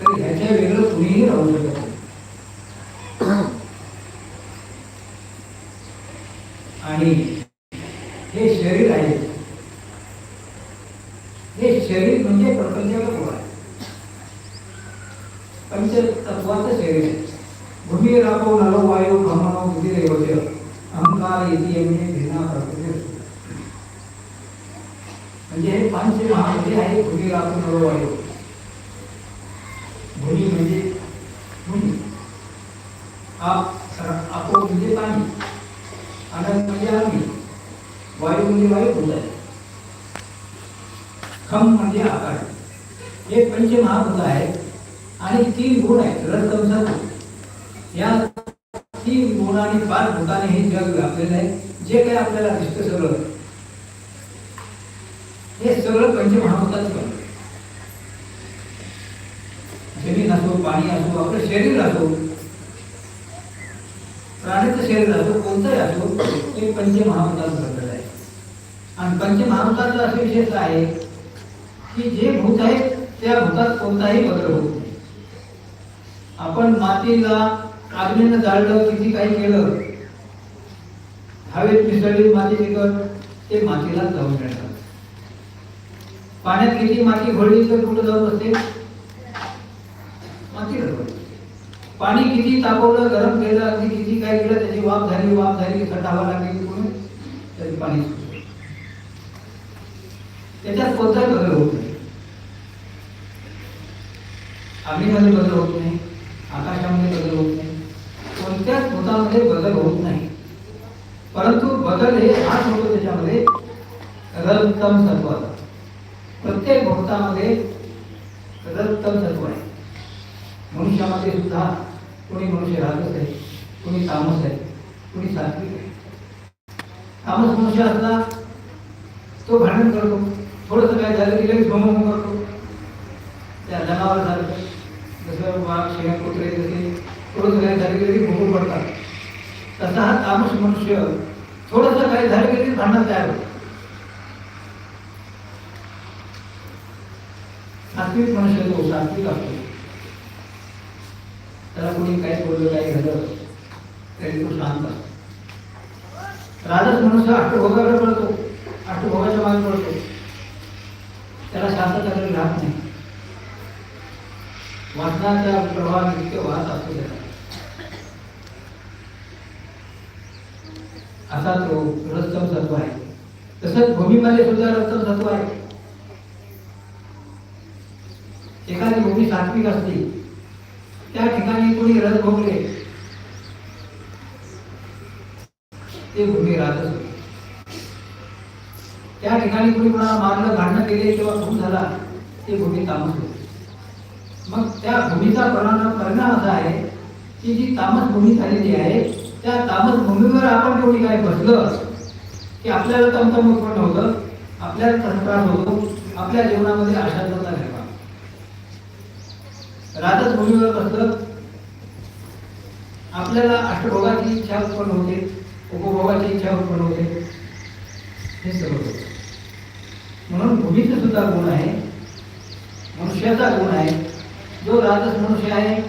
तर ह्याच्या वेगळं कुणीही राहू शकत नाही. आणि हे शरीर आहे. हे शरीर म्हणजे प्रपंचाला गोळा आहे. पंचतत्वाचं शरीर आहे. भूमी राबो नलो वायू भ्रमणो बुद्धिरेवच अहंकार येते म्हणजे भिन्ना प्रकृती म्हणजे हे पंच महामध्ये आहे भूमी राबो नलो वायू भूमी म्हणजे भूमी आप आपो म्हणजे पाणी. आनंद म्हणजे अग्नी वायू म्हणजे वायू भूत आहे खम म्हणजे आकाश हे पंचमहाभूत आहेत आणि तीन गुण आहेत रसतम सत्व या तीन गुण आणि पाच भूताने हे जग व्यापलेलं आहे. जे काही आपल्याला दिसतं सगळं. हे सगळं पंचमहाभूताचं बनलं जमीन असो पाणी असो आपलं शरीर असो प्राण्याचं शरीर असो कोणतंही असो ते पंचमहाभूताचं बनलेलं आहे. आणि पंचमहाभूताचं असं विशेष आहे की जे भूत आहे त्या भूतात कोणताही बदल होत नाही. आपण मातीला अग्नीनं जाळलं किती काही केलं हवेत मिसळली माती कण ते मातीला जाऊन मिळतात. पाण्यात किती माती घोळली तर कुठं जाऊन असते मातीला पाणी किती तापवलं गरम केलं अगदी किती काय केलं त्याची वाफ झाली वाफ झाली की थंड हवा लागली की पुढे पाणी त्याच्यात कोणताही बदल होत नाही. अग्नीमध्ये बदल होत नाही आकाशामध्ये बदल होत नाही कोणत्याच भूतामध्ये बदल होत नाही. परंतु बदल हे हाच होतो त्याच्यामध्ये रजतम सत्व प्रत्येक भूतामध्ये रजतम सत्व आहे. मनुष्यामध्ये सुद्धा कोणी मनुष्य राजस आहे कोणी तामस आहे कोणी सात्विक आहे. तामस मनुष्य असला तो भांडण करतो थोडंसं काय झालं की लगेच भमभम करतो त्या जनावर झालं जसं वाघ शेण कुत्रे जसे थोडंसं काय झालं की लगेच भोगू पडतात. तसा हा तामस मनुष्य थोडंसं काय झालं की लगेच भांडण तयार होतं. सात्विक मनुष्य जो सात्विक असतो. त्याला कोणी काय बोललं काय झालं तरी तो शांत राजच मनुष्य अष्टभोगाकडे पडतो अष्टभोगाच्या मागे पडतो त्याला शांतता राहत नाही. वाचनाच्या प्रवाहात इतके वाहत असतो त्याला असा तो रस्तम सत्व आहे. तसंच भूमीमध्ये सुद्धा रस्तम सत्व आहे. एखादी भूमी सात्विक असली त्या ठिकाणी कोणी रस भोगले. ते भूमी राहतच होते त्या ठिकाणी कोणी कोणाला मारलं भांडणं केले किंवा खून झाला ते भूमी तामस होते. मग त्या भूमीचा परिणाम परिणाम असा आहे की जी तामस भूमी झालेली आहे त्या तामस भूमीवर आपण कोणी काय बसलं की आपल्याला तमतम उत्पन्न होतं आपल्याला त्रास होतो आपल्या जीवनामध्ये आशांतता निर्माण. राजच भूमीवर बसलं. आपल्याला अष्टभोगाची इच्छा उत्पन्न होते उपभोगाची इच्छा उत्पन्न होते. हे सर्व म्हणून भूमीचा सुद्धा गुण आहे. मनुष्याचा गुण आहे. जो राजस मनुष्य आहे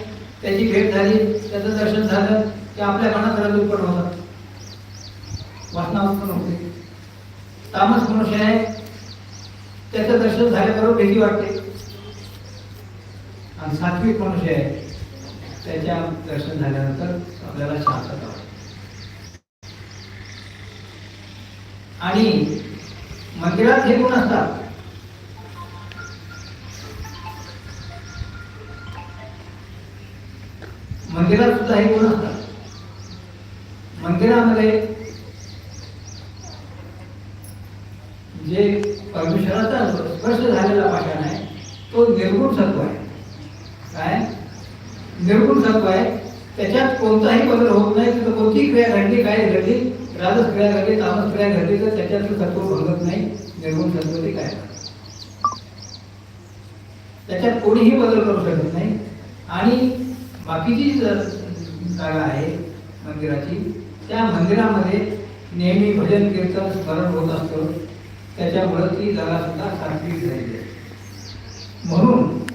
त्याची भेट झाली त्याचं दर्शन झालं की आपल्या मनात रज उत्पन्न होतात. वासना उत्पन्न होते. तामस मनुष्य आहे. त्याचं दर्शन झाल्याबरोबर भीती वाटते. आणि सात्विक मनुष्य आहे? त्याच्या दर्शन झाल्यानंतर आपल्याला शांतता आणि मंदिरात हे गुण असतात. मंदिरात सुद्धा हे गुण असतात. मंदिरामध्ये जे परमेश्वराचा स्पर्श झालेला पाषाण आहे तो निर्गुण सत्व आहे. काय? निर्गुण सत्व आहे. त्याच्यात कोणताही बदल होत नाही. तिथं कोणतीही क्रिया घडली काय घडली राजस क्रिया घडली तामस क्रिया घडली तर त्याच्यातलं सत्व भंगत नाही. निर्गुण सत्व ते काय? त्याच्यात कोणीही बदल करू शकत नाही. आणि बाकीची जी जागा आहे मंदिराची त्या मंदिरामध्ये नेहमी भजन कीर्तन स्मरण होत असतं. त्याच्यामुळं ती जागा सुद्धा सात्विक झालेली आहे. म्हणून